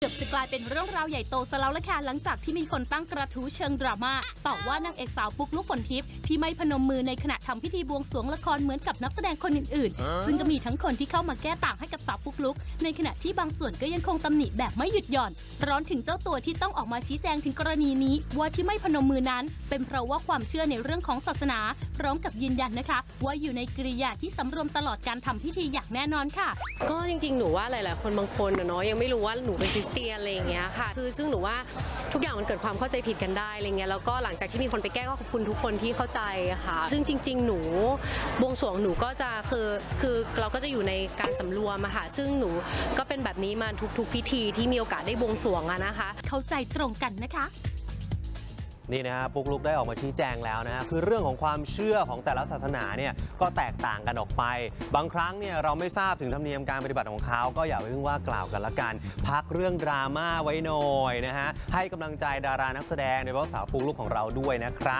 เกือบจะกลายเป็นเรื่องราวใหญ่โตซะแล้วละค่ะหลังจากที่มีคนตั้งกระทู้เชิงดราม่าต่อว่านางเอกสาวปุ๊กลุกฝนทิพย์ที่ไม่พนมมือในขณะทำพิธีบวงสรวงละครเหมือนกับนักแสดงคนอื่นๆ ซึ่งก็มีทั้งคนที่เข้ามาแก้ต่างให้กับสาวปุ๊กลุก ในขณะที่บางส่วนก็ยังคงตำหนิแบบไม่หยุดหย่อน ร้อนถึงเจ้าตัวที่ต้องออกมาชี้แจงถึงกรณีนี้ ว่าที่ไม่พนมมือนั้น เป็นเพราะว่าความเชื่อในเรื่องของศาสนา พร้อมกับยืนยันนะคะ ว่าอยู่ในกริยาที่สำรวมตลอดการทำพิธีอย่างแน่นอนค่ะ ก็จริงๆหนูว่าหลายๆ คนบางคนนะเนาะยังไม่รู้ว่าหนูเป็นคริสเตียนอะไรอย่างเงี้ยค่ะ คือซึ่งหนูว่าทุกอย่างมันเกิดความเข้าใจผิดกันได้อะไรเงี้ยแล้วก็หลังจากที่มีคนไปแก้ก็ขอบคุณทุกคนที่เข้าใจค่ะ ซึ่งจริง ๆ หนูบวงสวงหนูก็จะคือคือเราก็จะอยู่ในการสำรวมอะค่ะซึ่งหนูก็เป็นแบบนี้มาทุกๆพิธีที่มีโอกาสได้บวงสวงอะนะคะ เข้าใจตรงกันนะคะ นี่นะฮะปุ๊กลุกได้ออกมาชี้แจงแล้วนะฮะคือเรื่องของความเชื่อของแต่ละศาสนาเนี่ยก็แตกต่างกันออกไป บางครั้งเนี่ยเราไม่ทราบถึงธรรมเนียมการปฏิบัติของเขาก็อย่าเพิ่งว่ากล่าวกันละกัน พักเรื่องดราม่าไว้หน่อยนะฮะให้กำลังใจดารานักแสดงโดยเฉพาะสาวปุ๊กลุกของเราด้วยนะครับ